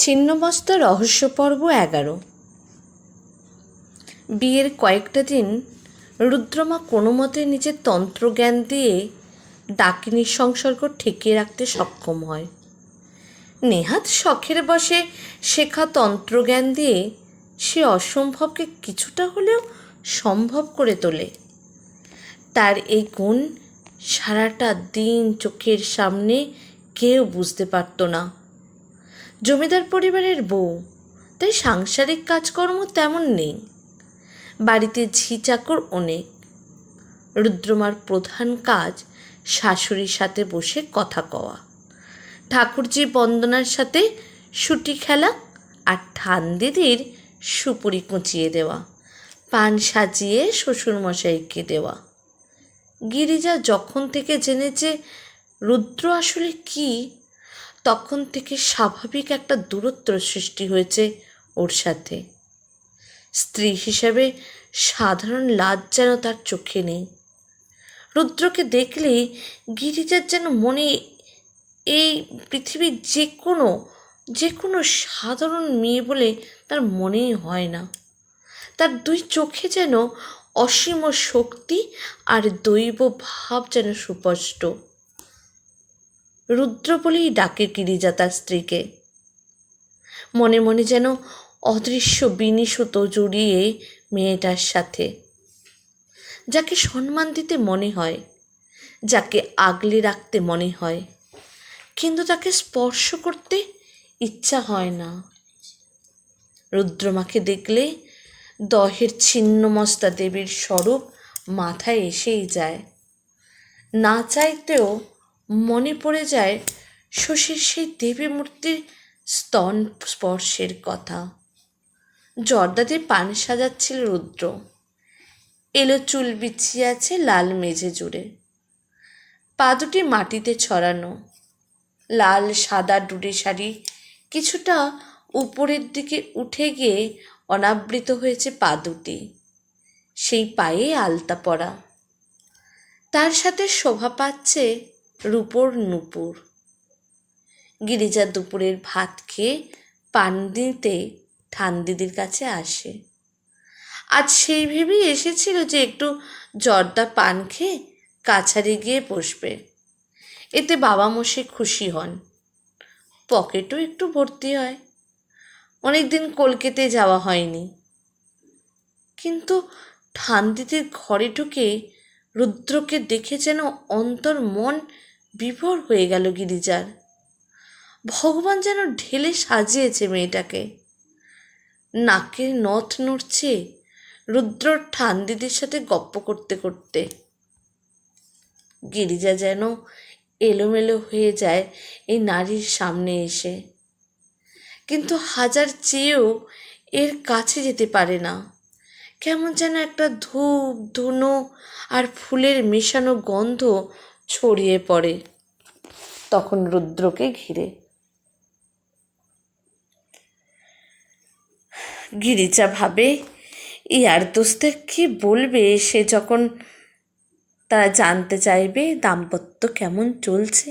ছিন্নমস্তা রহস্য পর্ব এগারো। বিয়ের কয়েকটা দিন রুদ্রমা কোনো মতে নিজের তন্ত্রজ্ঞান দিয়ে ডাকিনীর সংসর্গ ঠেকিয়ে রাখতে সক্ষম হয়। নেহাত শখের বসে শেখা তন্ত্রজ্ঞান দিয়ে সে অসম্ভবকে কিছুটা হলেও সম্ভব করে তোলে। তার এই গুণ সারাটা দিন চোখের সামনে কেউ বুঝতে পারতো না। জমিদার পরিবারের বউ, তাই সাংসারিক কাজকর্ম তেমন নেই। বাড়িতে ঝি চাকর অনেক। রুদ্রমার প্রধান কাজ শাশুড়ির সাথে বসে কথা কওয়া। ঠাকুরজি বন্দনার সাথে সুটি খেলা আর ঠান দিদির সুপুরি কুঁচিয়ে দেওয়া, পান সাজিয়ে শ্বশুরমশাইকে দেওয়া। গিরিজা যখন থেকে জেনেছে রুদ্র আসলে কি তখন থেকে স্বাভাবিক একটা দূরত্ব সৃষ্টি হয়েছে ওর সাথে। স্ত্রী হিসেবে সাধারণ লাজ যেন তার চোখে নেই। রুদ্রকে দেখলেই গিরিজার যেন মনে এই পৃথিবীর যে কোনো যে কোনো সাধারণ মেয়ে বলে তার মনেই হয় না। তার দুই চোখে যেন অসীম শক্তি আর দৈব ভাব যেন সুস্পষ্ট। রুদ্র বলেই ডাকে গিরিজা তার স্ত্রীকে। মনে মনে যেন অদৃশ্য বিনিসুতো জড়িয়ে মেয়েটার সাথে। যাকে সম্মান দিতে মনে হয়, যাকে আগলে রাখতে মনে হয়, কিন্তু তাকে স্পর্শ করতে ইচ্ছা হয় না। রুদ্রমাকে দেখলে দহের ছিন্নমস্তা দেবীর স্বরূপ মাথায় এসেই যায়। না চাইতেও মনে পড়ে যায় শশীর সেই দেবী মূর্তির স্তন স্পর্শের কথা। জর্দাতে পান সাজাচ্ছিল রুদ্র। এলো চুল বিছিয়ে আছে লাল মেঝে জুড়ে। পা দুটি মাটিতে ছড়ানো। লাল সাদা ডুডে শাড়ি কিছুটা উপরের দিকে উঠে গিয়ে অনাবৃত হয়েছে পা দুটি। সেই পায়ে আলতা পরা। তার সাথে শোভা পাচ্ছে রূপোর নূপুর। গিরিজা দুপুরের ভাত খেয়ে পান দিতে ঠান দিদির কাছে আসে। আজ সেই ভেবেই এসেছিল যে একটু জর্দা পান খেয়ে কাছারি গিয়ে বসবে। এতে বাবা মশে খুশি হন। পকেটও একটু ভর্তি হয়। অনেক দিন কলকাতায় যাওয়া হয়নি। কিন্তু ঠান্দিদির ঘরে ঢুকে রুদ্রকে দেখে যেন অন্তর মন বিভোর হয়ে গেল গিরিজার। ভগবান যেন ঢেলে সাজিয়েছে মেয়েটাকে। নাকের নথ নড়ছে রুদ্র ঠান্দিদির সাথে গপ্প করতে করতে। গিরিজা যেন এলোমেলো হয়ে যায় এই নারীর সামনে এসে। কিন্তু হাজার চেয়েও এর কাছে যেতে পারে না। কেমন যেন একটা ধূপ, ধুনো আর ফুলের মেশানো গন্ধ ছড়িয়ে পড়ে তখন রুদ্রকে ঘিরে। গিরিজা ভাবে, ইয়ার দোস্তের কি বলবে? সে যখন তারা জানতে চাইবে দাম্পত্য কেমন চলছে।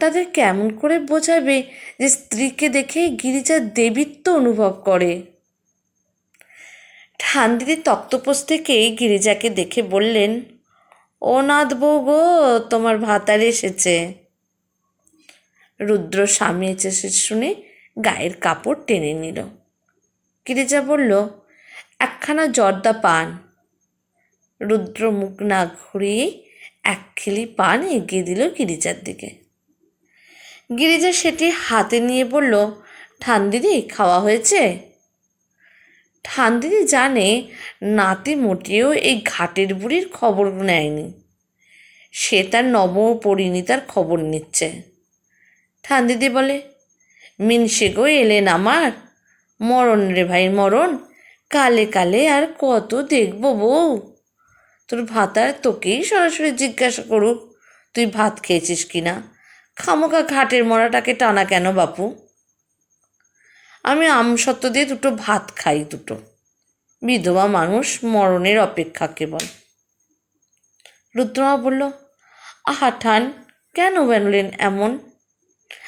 তাদের কেমন করে বোঝাবে যে স্ত্রীকে দেখে গিরিজা দেবীত্ব অনুভব করে। ঠান্দিদি তক্তপোষ থেকে গিরিজাকে দেখে বললেন ও নাথ গো, তোমার ভাতার এসেছে। রুদ্র স্বামী এসেছে শুনে গায়ের কাপড় টেনে নিল। গিরিজা বলল, একখানা জর্দা পান। রুদ্র মুখ না ঘুরিয়ে এক খিলি পান এগিয়ে দিল গিরিজার দিকে। গিরিজা সেটি হাতে নিয়ে বলল ঠান্দিদি খাওয়া হয়েছে? ঠান্দিদি জানে, নাতি মোটেও এই ঘাটের বুড়ির খবর নেয়নি। সে তার নব পরিণীতার খবর নিচ্ছে। ঠান্দিদি বলে, মিনসে গো এলেন আমার। মরণ রে ভাই, মরণ। কালে কালে আর কত দেখব বউ। তোর ভাতার তোকেই সরাসরি জিজ্ঞাসা করুক। তুই ভাত খেয়েছিস কি না খামোকা ঘাটের মরাটাকে টানা কেন বাপু? আমি আমসত্ত্ব দিয়ে দুটো ভাত খাই, দুটো। বিধবা মানুষ মরণের অপেক্ষা কেবল। রুদ্রমা বলল, আহা, ঠান, কেন বেনলেন এমন?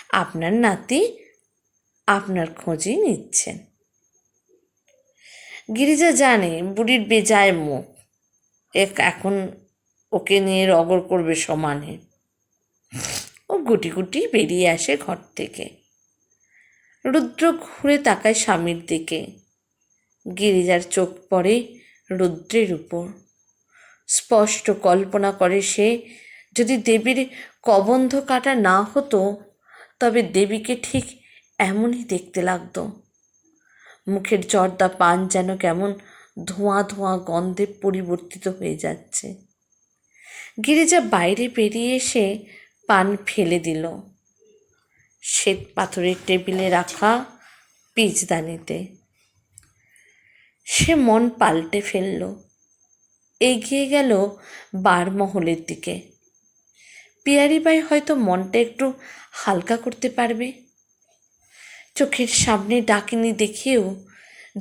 আপনার নাতি আপনার খোঁজই নিচ্ছেন। গিরিজা জানে, বুড়ির বেজায় মুখ। এক এখন ওকে নিয়ে রগর করবে সমানে। ও গুটি গুটি বেরিয়ে আসে ঘর থেকে। রুদ্র ঘুরে তাকায় স্বামীর দিকে। গিরিজার চোখ পড়ে রুদ্রের উপর। স্পষ্ট কল্পনা করে সে, যদি দেবীর কবন্ধ কাটা না হতো, তবে দেবীকে ঠিক এমনই দেখতে লাগতো। মুখের জর্দা পান যেন কেমন ধোঁয়া ধোঁয়া গন্ধে পরিবর্তিত হয়ে যাচ্ছে। গিরিজা বাইরে বেরিয়ে এসে পান ফেলে দিল। শ্বেত পাথরের টেবিলে রাখা পিচদানিতে। সে মন পাল্টে ফেলল। এগিয়ে গেল বারমহলের দিকে। পিয়ারিবাই হয়তো মনটা একটু হালকা করতে পারবে। চোখের সামনে ডাকিনি দেখেও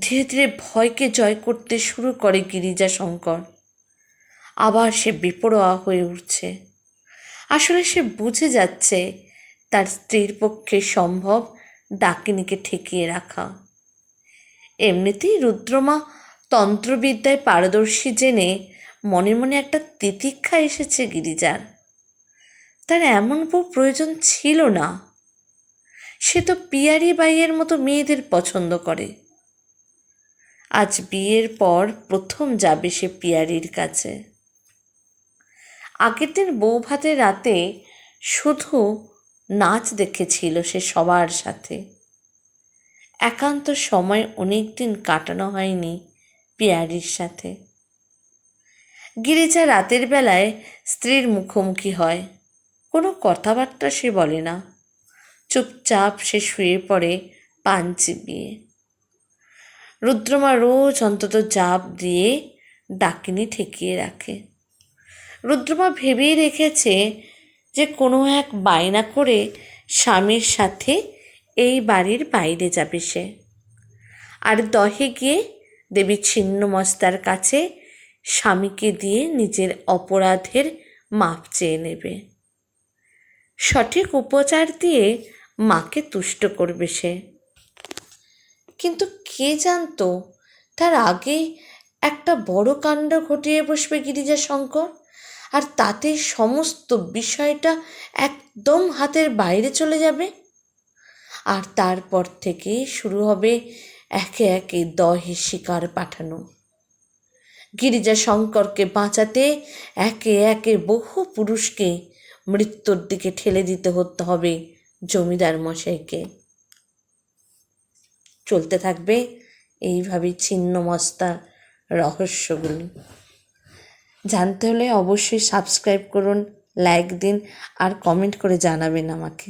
ধীরে ধীরে ভয়কে জয় করতে শুরু করে গিরিজা শঙ্কর আবার সে বিপরোয়া হয়ে উঠছে। আসলে সে বুঝে যাচ্ছে তার স্ত্রীর পক্ষে সম্ভব ডাকিনীকে ঠেকিয়ে রাখা। এমনিতেই রুদ্রমা তন্ত্রবিদ্যায় পারদর্শী জেনে মনে মনে একটা তিতিক্ষা এসেছে গিরিজার। তার এমন বউ প্রয়োজন ছিল না। সে তো পিয়ারি বাইয়ের মতো মেয়েদের পছন্দ করে। আজ বিয়ের পর প্রথম যাবে সে পিয়ারির কাছে। আগের দিন বউ ভাতের রাতে শুধু নাচ দেখেছিল সে সবার সাথে। একান্ত সময় অনেক দিন কাটানো হয়নি পিয়ারির সাথে। গিরিজা রাতের বেলায় স্ত্রীর মুখোমুখি হয়। কোনো কথাবার্তা সে বলে না। চুপচাপ সে শুয়ে পড়ে পান চিবিয়ে রুদ্রমা রোজ অন্তত জাপ দিয়ে ডাকিনি ঠেকিয়ে রাখে। রুদ্রমা ভেবেই রেখেছে যে কোনো এক বায়না করে স্বামীর সাথে এই বাড়ির বাইরে যাবে সে। আর দহে গিয়ে দেবী ছিন্নমস্তার কাছে স্বামীকে দিয়ে নিজের অপরাধের মাপ চেয়ে নেবে। সঠিক উপচার দিয়ে মাকে তুষ্ট করবে সে। কিন্তু কে জানতো, তার আগে একটা বড় কাণ্ড ঘটিয়ে বসবে গিরিজা শঙ্কর? আর তাতে সমস্ত বিষয়টা একদম হাতের বাইরে চলে যাবে। আর তারপর থেকে শুরু হবে একে একে দহে শিকার পাঠানো। গিরিজা শঙ্করকে বাঁচাতে একে একে বহু পুরুষকে মৃত্যুর দিকে ঠেলে দিতে হতে হবে জমিদার মশাইকে। চলতে থাকবে এইভাবেই ছিন্নমস্তা রহস্যগুলি। জানতে হলে অবশ্যই সাবস্ক্রাইব করুন লাইক দিন আর কমেন্ট করে জানাবেন আমাকে।